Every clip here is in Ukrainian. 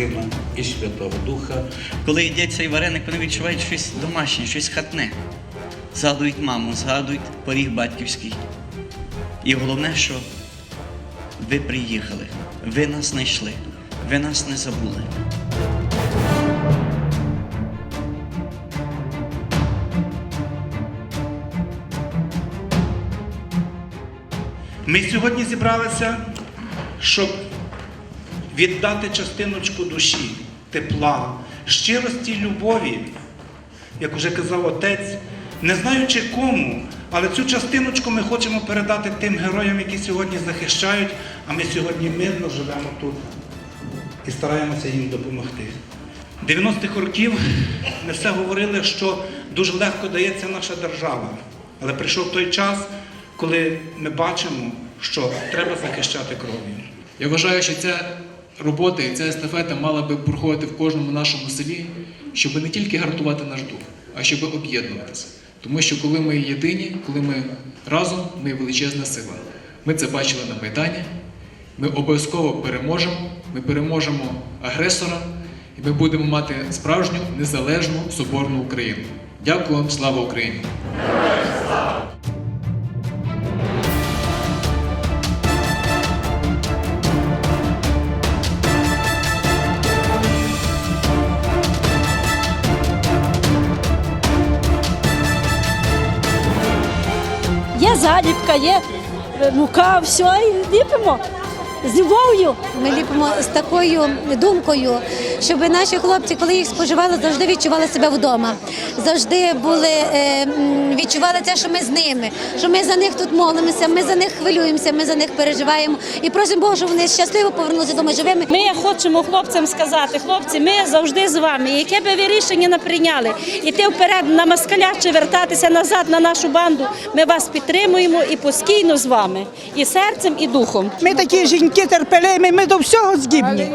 Сина і Святого Духа. Коли їдять цей вареник, вони відчувають щось домашнє, щось хатне. Згадують маму, згадують поріг батьківський. І головне, що ви приїхали, ви нас знайшли, ви нас не забули. Ми сьогодні зібралися, щоб віддати частиночку душі, тепла, щирості, любові, як уже казав отець, не знаючи кому, але цю частиночку ми хочемо передати тим героям, які сьогодні захищають, а ми сьогодні мирно живемо тут і стараємося їм допомогти. 90-х років ми все говорили, що дуже легко дається наша держава. Але прийшов той час, коли ми бачимо, що треба захищати кров'ю. Я вважаю, що ця робота і ця естафета мала би проходити в кожному нашому селі, щоб не тільки гартувати наш дух, а щоб об'єднуватися. Тому що коли ми єдині, коли ми разом, ми величезна сила. Ми це бачили на Майдані. Ми обов'язково переможемо, ми переможемо агресора, і ми будемо мати справжню незалежну соборну Україну. Дякую вам, слава Україні! Заліпка, є е, мука, все, і ліпимо з любов'ю. Ми ліпимо з такою думкою, щоб наші хлопці, коли їх споживали, завжди відчували себе вдома. Завжди були е, відчували те, що ми з ними, що ми за них тут молимося, ми за них хвилюємося, ми за них переживаємо і просимо Бога, щоб вони щасливо повернулися додому живими. Ми хочемо хлопцям сказати, хлопці, ми завжди з вами. Яке би ви рішення не прийняли, іти вперед на москаля чи вертатися назад на нашу банду. Ми вас підтримуємо і постійно з вами, і серцем, і духом. Ми такі жінки терпеливі, ми до всього здібні.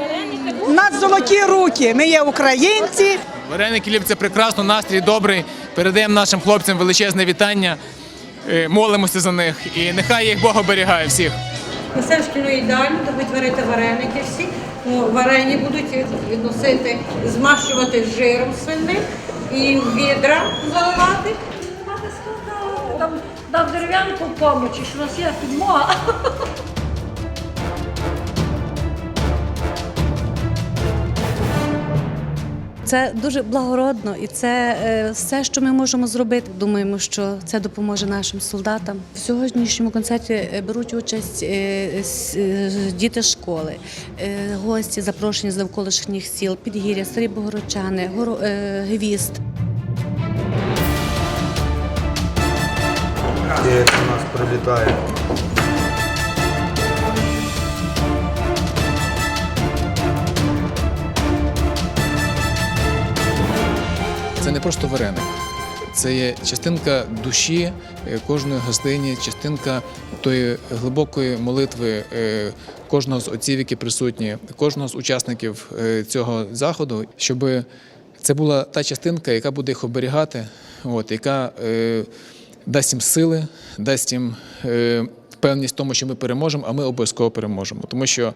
У нас золоті руки, ми є українці. Вареники Ліп це прекрасно, настрій добрий. Передаємо нашим хлопцям величезне вітання. Е, Молимося за них і нехай їх Бог оберігає всіх. Несемо шкільну їдальню, будуть варити вареники всі. Ну, варені будуть відносити, змащувати жиром свинним і відра заливати. Мати там дав дерев'янку помочі, що у нас є підмога. Це дуже благородно, і це е, все, що ми можемо зробити. Думаємо, що це допоможе нашим солдатам. В сьогоднішньому концерті е, беруть участь е, діти школи, гості, запрошені з навколишніх сіл, Підгір'я, Старі Богородчани, Горо- е, Гвіст. Як нас прилітає. Не просто вареник, це є частинка душі е, кожної гостині, частинка тої глибокої молитви е, кожного з отців, які присутні, кожного з учасників е, цього заходу, щоб це була та частинка, яка буде їх оберігати, от, яка е, дасть їм сили, дасть їм е, певність в тому, що ми переможемо, а ми обов'язково переможемо. Тому що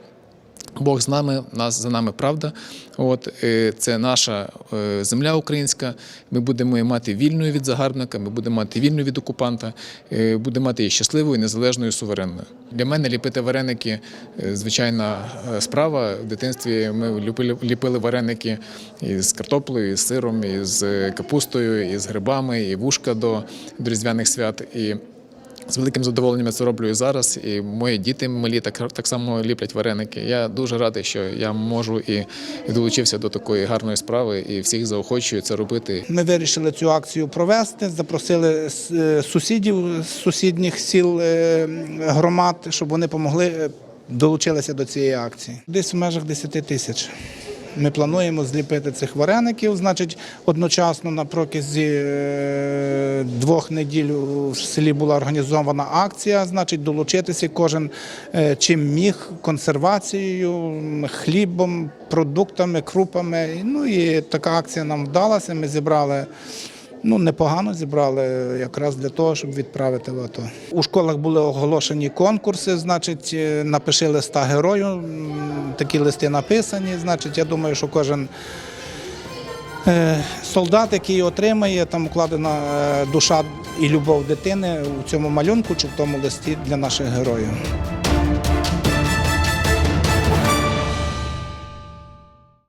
Бог з нами, нас за нами правда. От е, це наша е, земля українська. Ми будемо мати вільною від загарбника, ми будемо мати вільною від окупанта, е, будемо мати її щасливою, незалежною, суверенною. Для мене ліпити вареники звичайна справа. В дитинстві ми ліпили, ліпили вареники із картоплею, із сиром, із капустою, із грибами, і вушка до різдвяних свят. І з великим задоволенням я це роблю і зараз. І мої діти малі так, так само ліплять вареники. Я дуже радий, що я можу і, долучився до такої гарної справи, і всіх заохочую це робити. Ми вирішили цю акцію провести, запросили е, сусідів з сусідніх сіл е, громад, щоб вони допомогли, е, долучилися до цієї акції. Десь в межах 10 тисяч. Ми плануємо зліпити цих вареників, значить, одночасно на протязі е, двох неділь в селі була організована акція, значить, долучитися кожен е, чим міг консервацією, хлібом, продуктами, крупами. Ну і така акція нам вдалася. Ми зібрали Ну, непогано зібрали якраз для того, щоб відправити в АТО. У школах були оголошені конкурси, значить, е, напиши листа герою. Такі листи написані. Значить, я думаю, що кожен солдат, який отримає, там вкладена е, душа і любов дитини у цьому малюнку чи в тому листі для наших героїв.